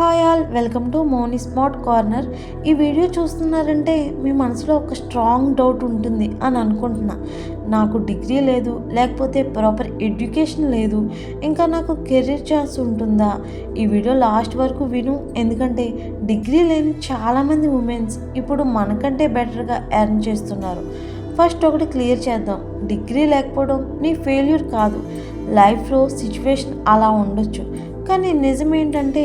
Hi all welcome to Moni smart corner. ఈ video చూస్తున్నారంటే మీ మనసులో ఒక స్ట్రాంగ్ డౌట్ ఉంటుంది అని అనుకుంటున్నా. నాకు డిగ్రీ లేదు లేకపోతే ప్రాపర్ ఎడ్యుకేషన్ లేదు ఇంకా నాకు కెరీర్ ఛాన్స్ ఉంటుందా? ఈ వీడియో లాస్ట్ వరకు విను. ఎందుకంటే డిగ్రీ లేని చాలామంది ఉమెన్స్ ఇప్పుడు మనకంటే బెటర్గా ఎర్న్ చేస్తున్నారు. ఫస్ట్ ఒకటి క్లియర్ చేద్దాం. డిగ్రీ లేకపోవడం నీ ఫెయిల్యూర్ కాదు. లైఫ్లో సిచ్యువేషన్ అలా ఉండొచ్చు. కానీ నిజం ఏంటంటే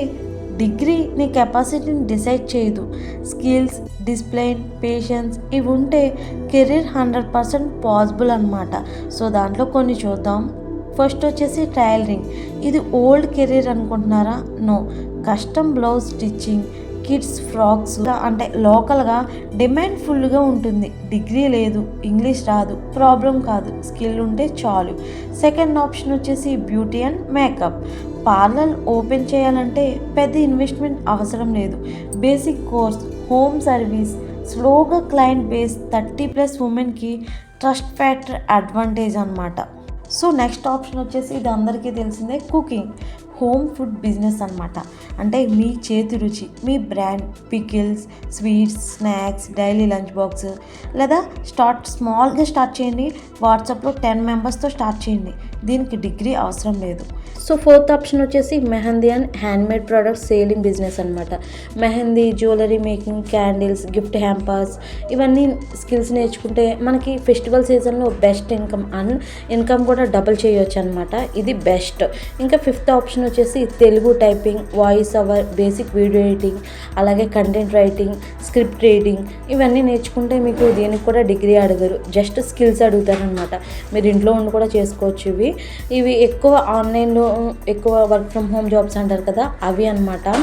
డిగ్రీ నీ కెపాసిటీని డిసైడ్ చేయదు. స్కిల్స్ డిసిప్లైన్ పేషెన్స్ ఇవి ఉంటే కెరీర్ హండ్రెడ్ పర్సెంట్ పాసిబుల్ అనమాట సో దాంట్లో కొన్ని చూద్దాం. ఫస్ట్ వచ్చేసి టైలరింగ్ ఇది ఓల్డ్ కెరీర్ అనుకుంటున్నారా? No. Custom blouse stitching kids frocks అంటే లోకల్గా డిమాండ్ ఫుల్గా ఉంటుంది. డిగ్రీ లేదు ఇంగ్లీష్ రాదు ప్రాబ్లం కాదు స్కిల్ ఉంటే చాలు. సెకండ్ ఆప్షన్ వచ్చేసి beauty and makeup. Parlour open చేయాలంటే పెద్ద ఇన్వెస్ట్మెంట్ అవసరం లేదు. బేసిక్ కోర్స్ హోమ్ సర్వీస్ స్లోగా క్లయింట్ బేస్ థర్టీ ప్లస్ ఉమెన్కి ట్రస్ట్ ఫ్యాక్టర్ అడ్వాంటేజ్ అనమాట సో నెక్స్ట్ ఆప్షన్ వచ్చేసి ఇది అందరికీ తెలిసిందే కుకింగ్. హోమ్ ఫుడ్ బిజినెస్ అనమాట అంటే మీ చేతి రుచి మీ brand pickles sweets snacks daily lunch box లేదా స్టార్ట్ స్మాల్గా స్టార్ట్ చేయండి. వాట్సాప్లో టెన్ మెంబర్స్తో స్టార్ట్ చేయండి. దీనికి డిగ్రీ అవసరం లేదు. సో ఫోర్త్ ఆప్షన్ వచ్చేసి mehndi and handmade product selling business అనమాట mehndi jewellery making candles gift hampers ఇవన్నీ స్కిల్స్ నేర్చుకుంటే మనకి ఫెస్టివల్ సీజన్లో బెస్ట్ ఇన్కమ్ అండ్ ఇన్కమ్ కూడా డబుల్ చేయొచ్చు అనమాట ఇది బెస్ట్. ఇంకా ఫిఫ్త్ ఆప్షన్ వచ్చేసి Telugu typing voice over basic video editing అలాగే కంటెంట్ రైటింగ్ స్క్రిప్ట్ రీడింగ్ ఇవన్నీ నేర్చుకుంటే మీకు దీనికి కూడా డిగ్రీ అడగరు. జస్ట్ స్కిల్స్ అడుగుతారనమాట మీరు ఇంట్లో ఉండి కూడా చేసుకోవచ్చు ఇవి. ఇవి ఎక్కువ ఆన్లైన్లో ఎక్కువ వర్క్ ఫ్రమ్ హోమ్ జాబ్స్ అంటారు కదా అవి అనమాట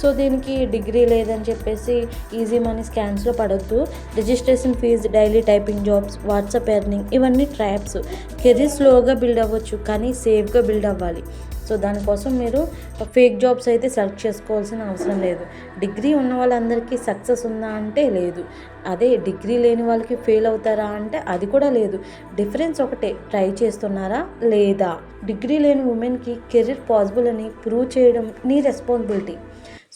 సో దీనికి డిగ్రీ లేదని చెప్పేసి ఈజీ మనీ స్కామ్స్లో పడొద్దు. Registration fee daily typing jobs WhatsApp earning ఇవన్నీ ట్రాప్స్ కెరీర్ స్లోగా బిల్డ్ అవ్వచ్చు కానీ సేఫ్గా బిల్డ్ అవ్వాలి. సో దానికోసం మీరు ఫేక్ జాబ్స్ అయితే సెలెక్ట్ చేసుకోవాల్సిన అవసరం లేదు. డిగ్రీ ఉన్న వాళ్ళందరికీ సక్సెస్ ఉందా అంటే లేదు. అదే డిగ్రీ లేని వాళ్ళకి ఫెయిల్ అవుతారా అంటే అది కూడా లేదు. డిఫరెన్స్ ఒకటే ట్రై చేస్తున్నారా లేదా? డిగ్రీ లేని ఉమెన్కి కెరీర్ పాసిబుల్ అని ప్రూవ్ చేయడం నీ రెస్పాన్సిబిలిటీ.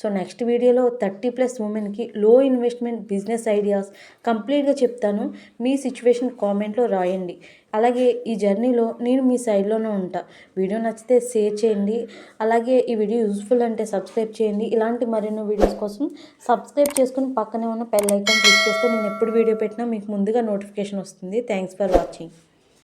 సో నెక్స్ట్ వీడియోలో థర్టీ ప్లస్ ఉమెన్కి లో ఇన్వెస్ట్మెంట్ బిజినెస్ ఐడియాస్ కంప్లీట్గా చెప్తాను. మీ సిచ్యువేషన్ కామెంట్లో రాయండి. అలాగే ఈ జర్నీలో నేను మీ సైడ్లోనే ఉంటా. వీడియో నచ్చితే షేర్ చేయండి. అలాగే ఈ వీడియో యూస్ఫుల్ అంటే సబ్స్క్రైబ్ చేయండి. ఇలాంటి మరెన్నో వీడియోస్ కోసం సబ్స్క్రైబ్ చేసుకుని పక్కనే ఉన్న బెల్ ఐకాన్ క్లిక్ చేస్తే నేను ఎప్పుడు వీడియో పెట్టినా మీకు ముందుగా నోటిఫికేషన్ వస్తుంది. Thanks for watching